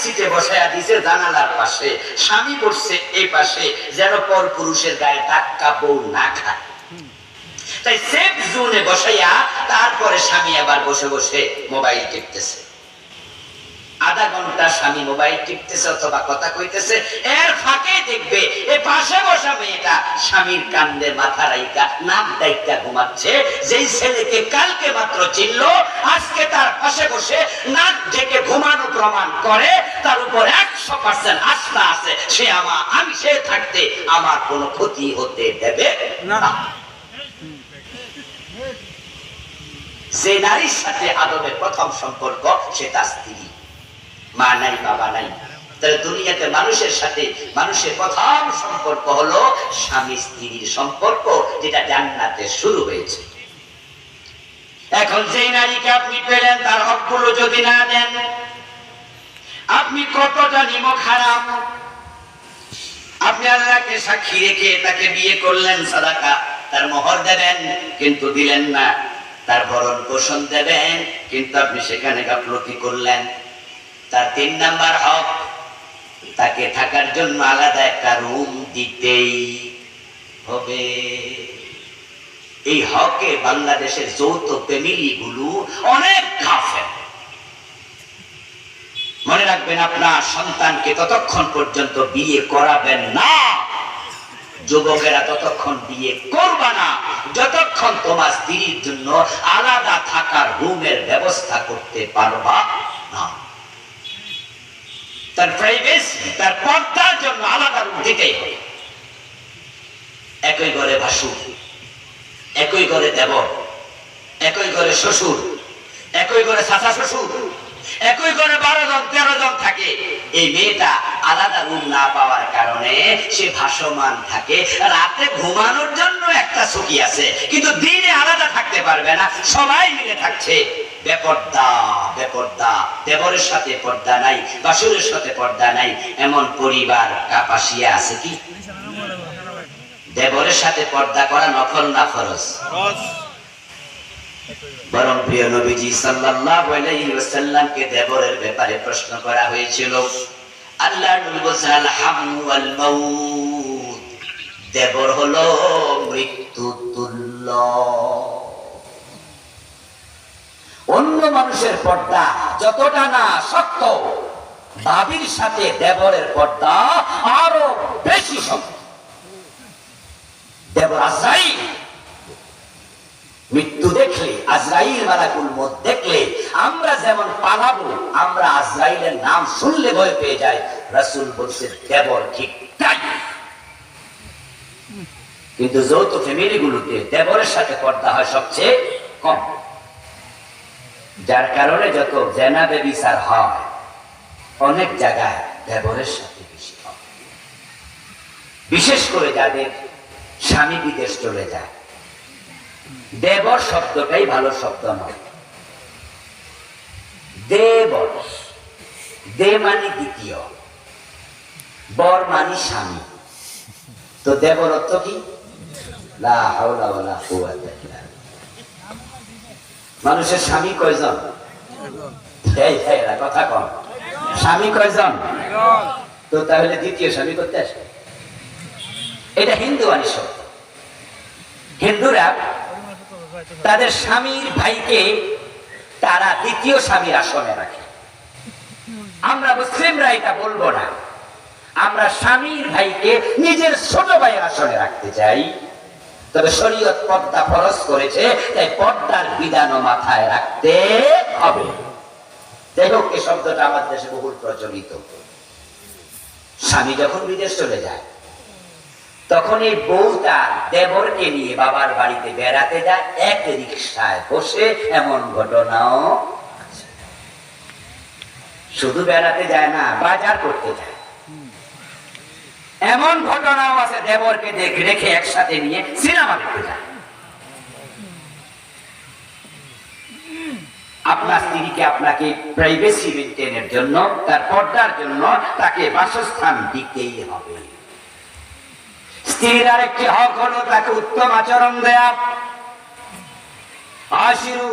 সিটে বসায়া দিছে জানালার পাশে। স্বামী বসছে এই পাশে যেন পর পুরুষের গায়ে ধাক্কা বউ না খায়। তাই সেফ জোনে বসাইয়া তারপরে স্বামী আবার বসে বসে মোবাইল টিপতেছে। আধা ঘণ্টা স্বামী মোবাইল টিপতেছে অথবা কথা কইতেছে এর ফাঁকে দেখবে এ পাশে বসা মেয়েটা স্বামীর কান্দে মাথা রাইকা নাক দাইকা ঘুমাচ্ছে। যেই ছেলেকে কালকে মাত্র চিনল আজকে তার পাশে বসে নাক ডেকে ঘুমানো প্রমাণ করে তার উপর একশো পার্সেন্ট আস্থা আছে সে আমার আমি সে থাকতে আমার কোনো ক্ষতি হতে দেবে না। যে নারীর সাথে আদমের প্রথম সম্পর্ক সে তার স্ত্রী। মা নাই বাবা নাই তাহলে দুনিয়াতে মানুষের সাথে মানুষের প্রথম সম্পর্ক হলো স্বামী স্ত্রীর সম্পর্ক, যেটা জান্নাতে শুরু হয়েছে। এখন যেই নারীকে আপনি পেলেন, তার হকগুলো যদি না দেন, আপনি কতটা নিমক খারাপ? আপনি আল্লাহকে সাক্ষী রেখে তাকে বিয়ে করলেন, সাদাকা, তার মোহর দেবেন, কিন্তু দিলেন না। তার ভরণ পোষণ দেবেন, কিন্তু আপনি সেখানে গাফলতি করলেন। তার তিন নাম্বার হক, তাকে থাকার জন্য আলাদা একটা রুম দিতেই হবে। এই হকে বাংলাদেশের যৌথ ফ্যামিলি গুলো অনেক খাফে মনে রাখবেন আপনার সন্তানকে ততক্ষণ পর্যন্ত বিয়ে করাবেন না, যুবকেরা ততক্ষণ বিয়ে করবা না। যতক্ষণ তোমার স্ত্রীর জন্য আলাদা থাকার রুমের ব্যবস্থা করতে পারবা না। তার প্রাইভেস, তার পর্দার জন্য আলাদা রুম দিতেই হবে। একই ঘরে ভাসু একই ঘরে দেব একই ঘরে শ্বশুর, একই ঘরে সাসা শ্বশুর, একই ঘরে বারো জন, তেরো জন থাকে। এই মেয়েটা আলাদা রুম না পাওয়ার কারণে সে ভাসমান থাকে। রাতে ঘুমানোর জন্য একটা সুখী আছে, কিন্তু দিনে আলাদা থাকতে পারবে না, সবাই মিলে থাকছে। বেপর্দা বেপর্দা, দেবরের সাথে পর্দা নাই, বাসুরের সাথে পর্দা নাই, এমন পরিবার কাপাসিয়া আছে কি? দেবরের সাথে পর্দা করা নফল না ফরজ। বরং প্রিয় নবীজি সাল্লাল্লাহু আলাইহি ওয়াসাল্লামকে দেবরের ব্যাপারে প্রশ্ন করা হয়েছিল, আল্লাহ বলেছেন আল হামু ওয়াল মাউত। দেবর হলো মৃত্যু তুল্য। অন্য মানুষের পর্দা যতটা না শক্ত ভাবির সাথে দেবরের পর্দা আরও বেশি শক্ত। দেবর আজরাইল মৃত্যু দেখলে আজরাইল মালাকুল মত দেখলে, আমরা যেমন পালাবো, আমরা আজরাইলের নাম শুনলে ভয় পেয়ে যাই। রাসূল বলছে, দেবর ঠিক তাই। কিন্তু যৌথ ফ্যামিলি গুলোতে দেবরের সাথে পর্দা হয় সবচেয়ে কম। যার কারণে যত জেনাবে বিচার হয়, অনেক জায়গায় দেবরের সাথে বেশি হয়। বিশেষ করে যাদের স্বামী বিদেশ চলে যায়। দেবর শব্দটাই ভালো শব্দ নয়। দেবর। দে মানে দ্বিতীয়। বর মানে স্বামী। তো দেবর অর্থ কি। মানুষের স্বামী কয়জন? কথা কম। স্বামী কয়জন? তো তাহলে দ্বিতীয় স্বামী করতে আসে এটা হিন্দু শব্দ। হিন্দুরা তাদের স্বামীর ভাইকে তারা দ্বিতীয় স্বামীর আসনে রাখে। আমরা মুসলিমরা এটা বলব না। আমরা স্বামীর ভাইকে নিজের ছোট ভাইয়ের আসনে রাখতে চাই। তবে শরীয়ত পর্দা ফরজ করেছে, তাই পর্দার বিধানও মাথায় রাখতে হবে। যাই হোক এই শব্দটা আমাদের দেশে বহুল প্রচলিত। স্বামী যখন বিদেশ চলে যায় তখন এই বউটা দেবরকে নিয়ে বাবার বাড়িতে বেড়াতে যায়, এক রিক্সায় বসে এমন ঘটনাও শুধু বেড়াতে যায় না, বাজার করতে যায়। এমন ঘটনাও আছে দেবরকে দেখে, রেখে একসাথে নিয়ে সিনেমা দেখতে যায়। আপনার স্ত্রীকে আপনাকে প্রাইভেসি মেনটেনের জন্য, তার পর্দার জন্য তাকে বাসস্থান দিতেই হবে। স্ত্রীর আরেকটি হক হলো তাকে উত্তম আচরণ দেয়া। আশিরু